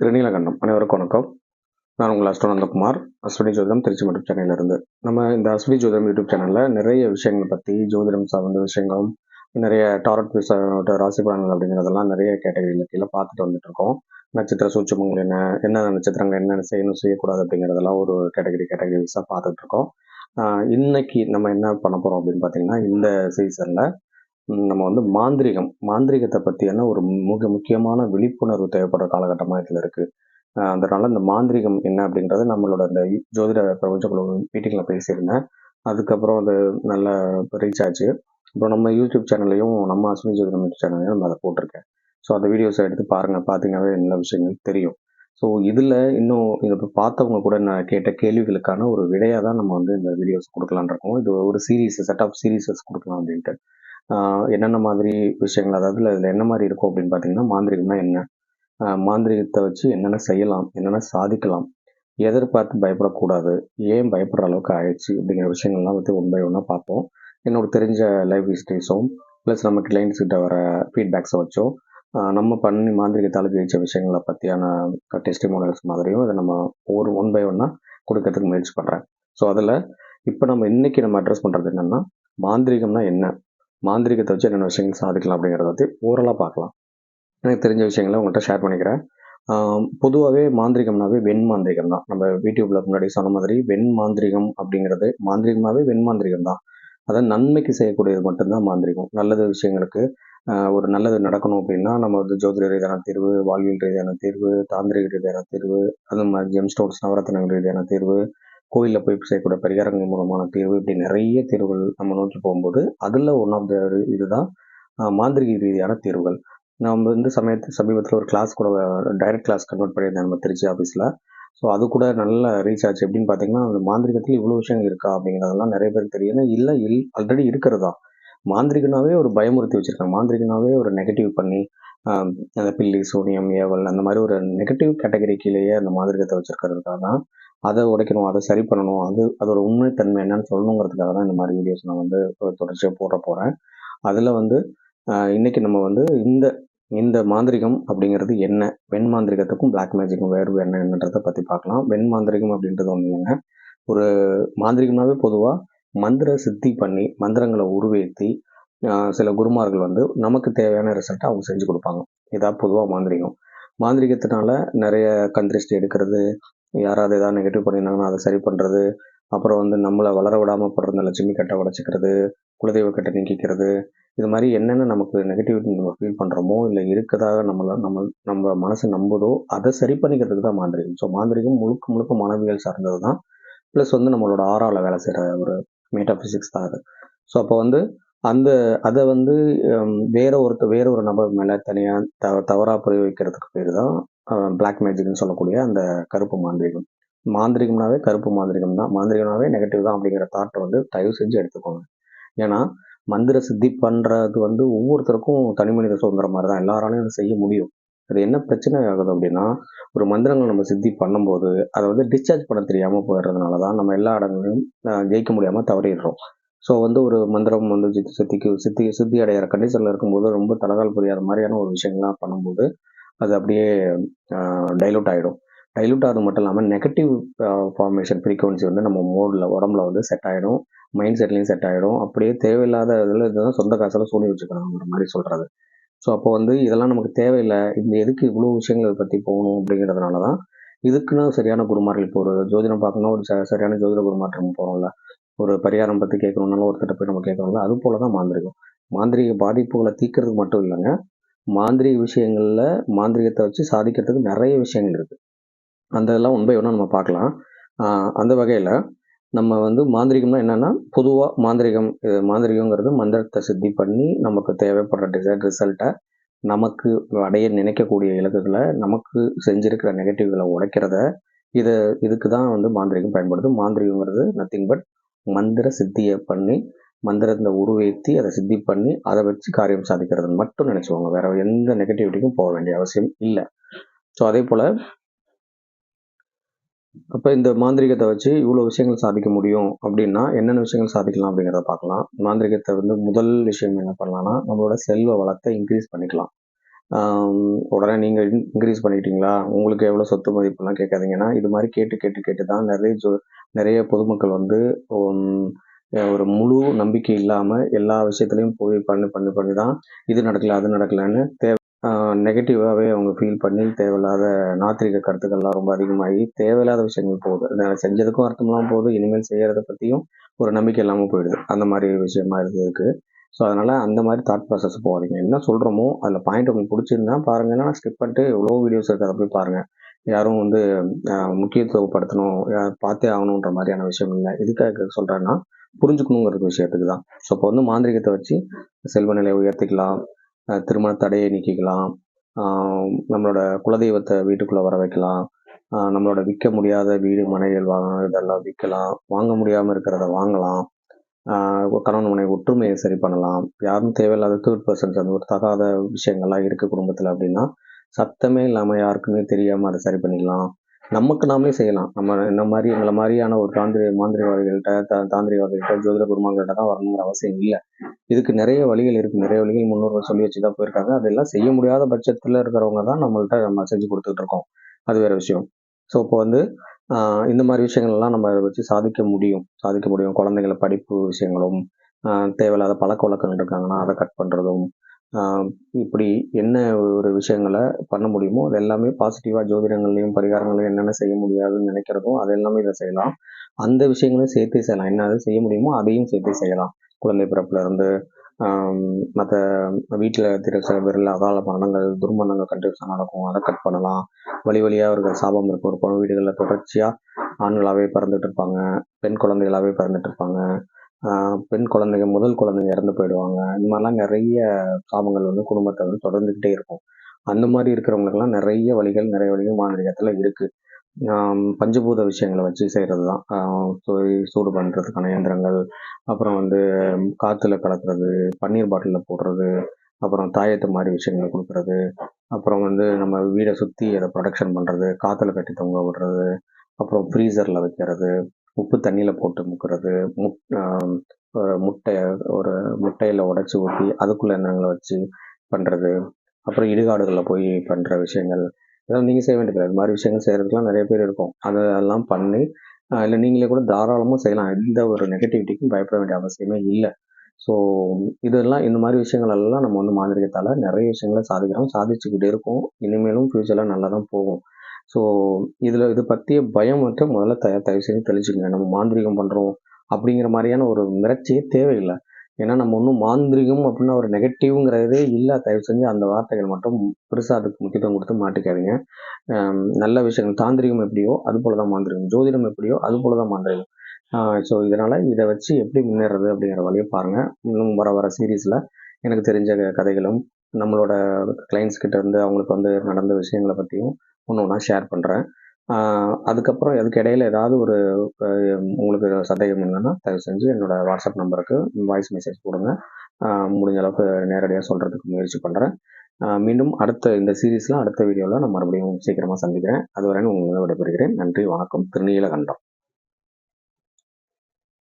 திருநீலகண்டம் அனைவருக்கும் வணக்கம். நான் உங்கள் அஸ்டோ நந்தகுமார் அஸ்வினி ஜோதிடம் திருச்சி மற்றும் சென்னையிலிருந்து. நம்ம இந்த அஸ்வினி ஜோதிடம் யூடியூப் சேனலில் நிறைய விஷயங்கள் பற்றி ஜோதிடம் சார்ந்த விஷயங்களும் நிறைய டாரட் ராசி பலன்கள் அப்படிங்கிறதெல்லாம் நிறைய கேட்டகரியில் கீழே பார்த்துட்டு வந்துட்டு இருக்கோம் நட்சத்திர சூட்சமங்கள் என்ன என்னென்ன நட்சத்திரங்கள் என்னென்ன செய்யணும் செய்யக்கூடாது அப்படிங்கிறதெல்லாம் ஒரு கேட்டகரி கேட்டகரிஸாக பார்த்துட்டு இருக்கோம் இன்னைக்கு நம்ம என்ன பண்ண போகிறோம் அப்படின்னு பார்த்தீங்கன்னா இந்த சீசனில் நம்ம வந்து மாந்திரிகம் மாந்திரிகத்தை பற்றியான ஒரு மிக முக்கியமான விழிப்புணர்வு தேவைப்படுற காலகட்டமாக இதில் இருக்குது அதனால் இந்த மாந்திரிகம் என்ன அப்படின்றது நம்மளோட இந்த ஜோதிட பிரபஞ்ச குழு மீட்டிங்கில் பேசியிருந்தேன். அதுக்கப்புறம் அது நல்லா ரீச் ஆச்சு. அப்புறம் நம்ம யூடியூப் சேனல்லையும் நம்ம அஸ்வினி ஜோதிடம் யூடியூப் சேனல்லையும் நம்ம அதை போட்டிருக்கேன். ஸோ அந்த வீடியோஸை எடுத்து பாருங்கள் பார்த்தீங்கன்னாவே என்ன விஷயங்கள் தெரியும். ஸோ இதில் இன்னும் இதை இப்போ பார்த்தவங்க கூட நான் கேட்ட கேள்விகளுக்கான ஒரு விடையாக தான் நம்ம வந்து இந்த வீடியோஸ் கொடுக்கலான் இருக்கோம். இது ஒரு சீரீஸ் செட் ஆஃப் சீரீஸஸ் கொடுக்கலாம் அப்படின்ட்டு. என்னென்ன மாதிரி விஷயங்கள் அதாவது அதில் என்ன மாதிரி இருக்கும் அப்படின்னு பார்த்தீங்கன்னா மாந்திரிகம்னா என்ன? மாந்திரிகத்தை வச்சு என்னென்ன செய்யலாம் என்னென்ன சாதிக்கலாம் எதிர்பார்த்து பயப்படக்கூடாது ஏன் பயப்படுற அளவுக்கு ஆயிடுச்சு அப்படிங்கிற விஷயங்கள்லாம் வந்து ஒன் பை ஒன்னாக பார்ப்போம். என்னோட தெரிஞ்ச லைஃப் ஹிஸ்ட்ரிஸும் ப்ளஸ் நம்ம கிளைண்ட்ஸ் கிட்ட வர ஃபீட்பேக்ஸை வச்சோ நம்ம பண்ணி மாந்திரிகத்தால் ஜெயிச்ச விஷயங்களை பற்றியான டெஸ்டிமோனியல்ஸ் மாதிரியும் இதை நம்ம ஒரு ஒன் பை ஒன்னாக கொடுக்கறதுக்கு முயற்சி பண்ணுறேன் ஸோ அதில் இப்போ நம்ம இன்னைக்கு நம்ம அட்ரஸ் பண்ணுறது என்னென்னா மாந்திரிகம்னா என்ன? மாந்திரிகத்தை வச்சு என்னென்ன விஷயங்கள் சாதிக்கலாம் அப்படிங்கிறத பற்றி ஓரலாக பார்க்கலாம். எனக்கு தெரிஞ்ச விஷயங்களை உங்கள்கிட்ட ஷேர் பண்ணிக்கிறேன். பொதுவாகவே மாந்திரிகம்னாவே வெண் மாந்திரிகம் தான். நம்ம யூடியூப்ல முன்னாடி சொன்ன மாதிரி வெண் மாந்திரிகம் அப்படிங்கிறது மாந்திரிகமாகவே வெண் மாந்திரிகம் தான். அதான் நன்மைக்கு செய்யக்கூடியது மட்டும்தான் மாந்திரிகம். நல்லது விஷயங்களுக்கு ஆஹ் ஒரு நல்லது நடக்கணும் அப்படின்னா நம்ம வந்து ஜோதிட ரீதியான தீர்வு வாழ்வியல் ரீதியான தீர்வு தாந்திரிக ரீதியான தீர்வு அது மாதிரி ஜெம் ஸ்டோன்ஸ் நவரத்னங்கள் ரீதியான தீர்வு கோயிலில் போய் செய்யக்கூடிய பரிகாரங்கள் மூலமான தீர்வு இப்படி நிறைய தீர்வுகள் நம்ம நோக்கி போகும்போது அதில் ஒன் ஆஃப் த இதுதான் மாந்திரிக ரீதியான தீர்வுகள். நான் வந்து சமயத்து சமீபத்தில் ஒரு கிளாஸ் கூட டைரக்ட் கிளாஸ் கன்வெர்ட் பண்ணியிருந்தேன் நம்ம திருச்சி ஆஃபீஸில் ஸோ அது கூட நல்ல ரீச் ஆச்சு. எப்படின்னு பார்த்தீங்கன்னா அந்த மாந்திரிகத்தில் இவ்வளோ விஷயங்கள் இருக்கா அப்படிங்கிறதெல்லாம் நிறைய பேருக்கு தெரியும் இல்லை இல் ஆல்ரெடி இருக்கிறதா? மாந்திரிகனாவே ஒரு பயமுறுத்தி வச்சிருக்காங்க. மாந்திரிகனாவே ஒரு நெகட்டிவ் பண்ணி ஆஹ் அந்த பில்லி சூனியம் ஏவல் அந்த மாதிரி ஒரு நெகட்டிவ் கேட்டகரி கீழேயே அந்த மாந்திரிகத்தை வச்சிருக்கிறதுக்காக தான் அதை உடைக்கணும் அதை சரி பண்ணணும். அது அதோட உண்மைத்தன்மை என்னன்னு சொல்லணுங்கிறதுக்காக தான் இந்த மாதிரி வீடியோஸ் நான் வந்து தொடர்ச்சியாக போட போகிறேன் அதில் வந்து இன்றைக்கி நம்ம வந்து இந்த இந்த மாந்திரிகம் அப்படிங்கிறது என்ன? வெண் மாந்திரிகத்துக்கும் பிளாக் மேஜிக்கும் வேறு என்ன என்னன்றதை பற்றி பார்க்கலாம். வெண் மாந்திரிகம் அப்படின்றது ஒன்று இல்லைங்க ஒரு மாந்திரிகம்னாவே பொதுவாக மந்திர சித்தி பண்ணி மந்திரங்களை உருவேற்றி சில குருமார்கள் வந்து நமக்கு தேவையான ரிசல்ட்டை அவங்க செஞ்சு கொடுப்பாங்க. இதான் பொதுவாக மாந்திரிகம். மாந்திரிகத்தினால நிறைய கந்திருஷ்டி எடுக்கிறது யாராவது ஏதாவது நெகட்டிவ் பண்ணியிருந்தாங்கன்னா அதை சரி பண்ணுறது அப்புறம் வந்து நம்மளை வளர விடாமல் போடுற இந்த லட்சுமி கட்டை உடச்சிக்கிறது குலதெய்வ கட்டை நீக்கிக்கிறது. இது மாதிரி என்னென்ன நமக்கு நெகட்டிவிட்டி நம்ம ஃபீல் பண்ணுறோமோ இல்லை இருக்கிறதாக நம்மளை நம்ம நம்ம மனசு நம்புதோ அதை சரி பண்ணிக்கிறதுக்கு தான் மாந்திரிகம். ஸோ மாந்திரிகம் முழுக்க முழுக்க மனவியல் சார்ந்தது தான். ப்ளஸ் வந்து நம்மளோட ஆறாவில் வேலை செய்கிற ஒரு மெட்டாஃபிசிக்ஸ் தான் அது. ஸோ அப்போ வந்து அந்த அதை வந்து வேற ஒருத்த வேற ஒரு நபர் மேலே தனியாக த தவறாக புரிய வைக்கிறதுக்கு பேர் தான் பிளாக் மேஜிக்னு சொல்லக்கூடிய அந்த கருப்பு மாந்திரிகம். மாந்திரிகம்னாவே கருப்பு மாந்திரிகம் தான். மாந்திரிகம்னாவே நெகட்டிவ் தான் அப்படிங்கிற தாட்டை வந்து தயவு செஞ்சு எடுத்துக்கோங்க. ஏன்னா மந்திர சித்தி பண்ணுறது வந்து ஒவ்வொருத்தருக்கும் தனி மனித சுதந்திரம் மாதிரி தான். எல்லாராலையும் அதை செய்ய முடியும். அது என்ன பிரச்சனை ஆகுது அப்படின்னா ஒரு மந்திரங்கள் நம்ம சித்தி பண்ணும்போது அதை வந்து டிஸ்சார்ஜ் பண்ண தெரியாமல் போயிடுறதுனால தான் நம்ம எல்லா இடங்களையும் ஜெயிக்க முடியாமல் தவறிடுறோம். ஸோ வந்து ஒரு மந்திரம் வந்து சித்தி சித்திக்கு சித்தி சித்தி அடையிற கண்டிஷனில் இருக்கும்போது ரொம்ப தலகால் புரியாத மாதிரியான ஒரு விஷயங்கள்லாம் பண்ணும்போது அது அப்படியே டைலூட் ஆகிடும் டைலூட் ஆகிறது மட்டும் இல்லாமல் நெகட்டிவ் ஃபார்மேஷன் ஃப்ரீக்குவன்சி வந்து நம்ம மோடில் உடம்புல வந்து செட் ஆகிடும் மைண்ட் செட்லையும் செட் ஆகிடும் அப்படியே தேவையில்லாத இதில் இதுதான் சொந்த காசில் சூடி வச்சுக்கிறாங்கிற மாதிரி சொல்கிறது ஸோ அப்போ வந்து இதெல்லாம் நமக்கு தேவையில்லை. இந்த எதுக்கு இவ்வளோ விஷயங்கள் பற்றி போகணும் அப்படிங்கிறதுனால தான் இதுக்குன்னு சரியான குருமார்கள் போகிறது ஜோதிடம் பார்க்கணும் ஒரு சரியான ஜோதிட குருமாற்றம் போகிறோம்ல ஒரு பரிகாரம் பற்றி கேட்கணுன்னாலும் ஒருத்தட்ட போய் நம்ம கேட்கணும்ல அது போல தான் மாந்திரிகம். மாந்திரிக பாதிப்புகளை தீர்க்கறதுக்கு மட்டும் இல்லைங்க. மாந்திரிக விஷயங்களில் மாந்திரிகத்தை வச்சு சாதிக்கிறதுக்கு நிறைய விஷயங்கள் இருக்குது அந்த இதெல்லாம் ஒன் பை ஒன்றா நம்ம பார்க்கலாம். அந்த வகையில் நம்ம வந்து மாந்திரிகம்னா என்னென்னா பொதுவாக மாந்திரிகம் மாந்திரிகங்கிறது மந்திரத்தை சித்தி பண்ணி நமக்கு தேவைப்படுற டிசைட் ரிசல்ட்டை நமக்கு அடைய நினைக்கக்கூடிய இலக்குகளை நமக்கு செஞ்சிருக்கிற நெகட்டிவ்களை உடைக்கிறத இதை இதுக்கு தான் வந்து மாந்திரிகம் பயன்படுது. மாந்திரிகங்கிறது நத்திங் பட் மந்திர சித்தியை பண்ணி மந்திரத்தை உருவேற்றி அதை சித்தி பண்ணி அதை வச்சு காரியம் சாதிக்கிறது மட்டும் நினச்சிவாங்க வேற எந்த நெகட்டிவிட்டிக்கும் போக வேண்டிய அவசியம் இல்லை. ஸோ அதே போல் அப்போ இந்த மாந்திரிகத்தை வச்சு இவ்வளோ விஷயங்கள் சாதிக்க முடியும் அப்படின்னா என்னென்ன விஷயங்கள் சாதிக்கலாம் அப்படிங்கிறத பார்க்கலாம். மாந்திரிகத்தை வந்து முதல் விஷயம் என்ன பண்ணலாம்னா நம்மளோட செல்வ வளத்தை இன்க்ரீஸ் பண்ணிக்கலாம். உடனே நீங்கள் இன்க்ரீஸ் பண்ணிக்கிட்டீங்களா உங்களுக்கு எவ்வளோ சொத்து மதிப்புலாம் கேட்காதீங்கன்னா இது மாதிரி கேட்டு கேட்டு கேட்டு தான் நிறைய ஜோ நிறைய பொதுமக்கள் வந்து ஒரு முழு நம்பிக்கை இல்லாமல் எல்லா விஷயத்துலையும் போய் பண்ணி பண்ணி பண்ணி தான் இது நடக்கல அது நடக்கலன்னு தேவை நெகட்டிவாகவே அவங்க ஃபீல் பண்ணி தேவையில்லாத நாத்திரிக கருத்துக்கள்லாம் ரொம்ப அதிகமாகி தேவையில்லாத விஷயங்கள் போகுது. நான் செஞ்சதுக்கும் அர்த்தம்லாம் போகுது இனிமேல் செய்கிறத பற்றியும் ஒரு நம்பிக்கை இல்லாமல் போயிடுது. அந்த மாதிரி விஷயமா இருக்குது இருக்குது ஸோ அதனால் அந்த மாதிரி தாட் ப்ராசஸ் போகாதீங்க. என்ன சொல்கிறோமோ அதில் பாயிண்ட் உங்களுக்கு பிடிச்சிருந்தா பாருங்கன்னா ஸ்கிப் பண்ணிட்டு எவ்வளோ வீடியோஸ் இருக்குது அதை போய் பாருங்கள் யாரும் வந்து முக்கியத்துவப்படுத்தணும் பார்த்தே ஆகணுன்ற மாதிரியான விஷயம் இல்லை. எதுக்காக சொல்கிறேன்னா புரிஞ்சுக்கணுங்கிற விஷயத்துக்கு தான். ஸோ இப்போ வந்து மாந்திரிகத்தை வச்சு செல்வ நிலையை உயர்த்திக்கலாம். திருமண தடையை நீக்கிக்கலாம். நம்மளோட குலதெய்வத்தை வீட்டுக்குள்ளே வர வைக்கலாம். நம்மளோட விற்க முடியாத வீடு மனைகள் வாங்க இதெல்லாம் விற்கலாம். வாங்க முடியாமல் இருக்கிறத வாங்கலாம். கணவன் மனைவி ஒற்றுமையை சரி பண்ணலாம். யாரும் தேவையில்லாத தேர்ட் பர்சன்ஸ் அந்த ஒரு தகாத விஷயங்கள்லாம் இருக்குது குடும்பத்தில் அப்படின்னா சத்தமே இல்லாமல் யாருக்குமே தெரியாமல் அதை சரி பண்ணிக்கலாம் நமக்கு நாமளே செய்யலாம். நம்ம இந்த மாதிரி எங்களை மாதிரியான ஒரு தாந்திரி மாந்திரிவாதிகள்கிட்ட தா தாந்திரிகவாதிகள்கிட்ட ஜோதிட குருமான்கள்ட்ட தான் வரணுங்கிற அவசியம் இல்லை. இதுக்கு நிறைய வழிகள் இருக்குது நிறைய வழிகள் முன்னோர்கள் சொல்லி வச்சு தான் போயிருக்காங்க. அதெல்லாம் செய்ய முடியாத பட்சத்தில் இருக்கிறவங்க தான் நம்மள்கிட்ட நம்ம செஞ்சு கொடுத்துட்டு இருக்கோம். அது வேற விஷயம். ஸோ இப்போ வந்து இந்த மாதிரி விஷயங்கள் எல்லாம் நம்ம அதை வச்சு சாதிக்க முடியும். சாதிக்க முடியும். குழந்தைங்களை படிப்பு விஷயங்களும் தேவையில்லாத பழக்க வழக்கங்கள் இருக்காங்கன்னா அதை கட் பண்ணுறதும் இப்படி என்ன ஒரு விஷயங்களை பண்ண முடியுமோ அது எல்லாமே பாசிட்டிவாக ஜோதிடங்கள்லையும் பரிகாரங்களையும் என்னென்ன செய்ய முடியாதுன்னு நினைக்கிறதோ அது எல்லாமே இதை செய்யலாம். அந்த விஷயங்களையும் சேர்த்து செய்யலாம். என்ன அது செய்ய முடியுமோ அதையும் சேர்த்து செய்யலாம். குழந்தை பிறப்புல இருந்து மற்ற வீட்டில் திரு சில பேரில் அகால மரணங்கள் துர்மரணங்கள் கண்டிப்பாக நடக்கும். அதை கட் பண்ணலாம். வழி வழியாக அவர்கள் சாபம் இருக்கும் ஒரு பொண்ணு வீடுகளில் தொடர்ச்சியாக ஆண்களாகவே பிறந்துட்டு இருப்பாங்க பெண் குழந்தைகளாகவே பிறந்துட்டு இருப்பாங்க. பெண் குழந்தைங்க முதல் குழந்தைங்க இறந்து போயிடுவாங்க. இந்த மாதிரிலாம் நிறைய சாபங்கள் வந்து குடும்பத்தை வந்து தொடர்ந்துக்கிட்டே இருக்கும். அந்த மாதிரி இருக்கிறவங்களுக்கெல்லாம் நிறைய வழிகள் நிறைய வழிகள் மாநிலத்தில் இருக்குது பஞ்சபூத விஷயங்களை வச்சு செய்கிறது தான் சூ- சூடு பண்ணுறதுக்கான இயந்திரங்கள் அப்புறம் வந்து காற்றுல கலக்கிறது பன்னீர் பாட்டிலில் போடுறது அப்புறம் தாயத்து மாதிரி விஷயங்களை கொடுக்குறது அப்புறம் வந்து நம்ம வீடை சுற்றி அதை ப்ரொடக்ஷன் பண்ணுறது காற்றுல கட்டி தொங்க விடுறது அப்புறம் ஃப்ரீசரில் வைக்கிறது உப்பு தண்ணியில் போட்டு முக்கிறது முட் ஒரு முட்டை ஒரு முட்டையில் உடச்சி ஊற்றி அதுக்குள்ளே எண்ணங்களை வச்சு பண்ணுறது அப்புறம் இடுகாடுகளில் போய் பண்ணுற விஷயங்கள். இதெல்லாம் நீங்கள் செய்ய வேண்டியது அது மாதிரி விஷயங்கள் செய்கிறதுக்குலாம் நிறைய பேர் இருக்கும். அதை அதெல்லாம் பண்ணி இல்லை நீங்களே கூட தாராளமாக செய்யலாம். எந்த ஒரு நெகட்டிவிட்டிக்கும் பயப்பட வேண்டிய அவசியமே இல்லை. ஸோ இதெல்லாம் இந்த மாதிரி விஷயங்கள் எல்லாம் நம்ம வந்து மாந்திரிகத்தால் நிறைய விஷயங்களை சாதிக்கிறோம். சாதிச்சுக்கிட்டே இருக்கோம். இனிமேலும் ஃப்யூச்சரில் நல்லா தான் போகும். ஸோ இதில் இது பற்றிய பயம் மட்டும் முதல்ல த தயவு செய்து தெளிச்சுக்கங்க. நம்ம மாந்திரிகம் பண்ணுறோம் அப்படிங்கிற மாதிரியான ஒரு மிரட்சியே தேவையில்லை. ஏன்னா நம்ம ஒன்றும் மாந்திரிகம் அப்படின்னா ஒரு நெகட்டிவ்ங்கிறதே இல்லை. தயவு செஞ்சு அந்த வார்த்தைகள் மட்டும் பெருசாக அதுக்கு முக்கியத்துவம் கொடுத்து மாட்டிக்காதீங்க. நல்ல விஷயங்கள். தாந்திரிகம் எப்படியோ அது போல தான் மாந்திரிகம். ஜோதிடம் எப்படியோ அது போல தான் மாந்திரிகம் ஸோ இதனால் இதை வச்சு எப்படி முன்னேறது அப்படிங்கிற வழியை பாருங்கள் இன்னும் வர வர சீரீஸில் எனக்கு தெரிஞ்ச க- கதைகளும் நம்மளோட கிளைண்ட்ஸ் கிட்ட இருந்து அவங்களுக்கு வந்து நடந்த விஷயங்களை பற்றியும் ஒன்று ஒன்றா ஷேர் பண்ணுறேன் அதுக்கப்புறம் அதுக்கு இடையில ஏதாவது ஒரு உங்களுக்கு சந்தேகம் இருந்ததுன்னா தயவு செஞ்சு என்னோடய வாட்ஸ்அப் நம்பருக்கு வாய்ஸ் மெசேஜ் கொடுங்க. முடிஞ்ச அளவுக்கு நேரடியாக சொல்கிறதுக்கு முயற்சி பண்ணுறேன் மீண்டும் அடுத்த இந்த சீரீஸில் அடுத்த வீடியோவில் நான் மறுபடியும் சீக்கிரமாக சந்திக்கிறேன். அதுவரை உங்களுக்கு விடைபெறுகிறேன். நன்றி வணக்கம். திருநீலகண்டம்.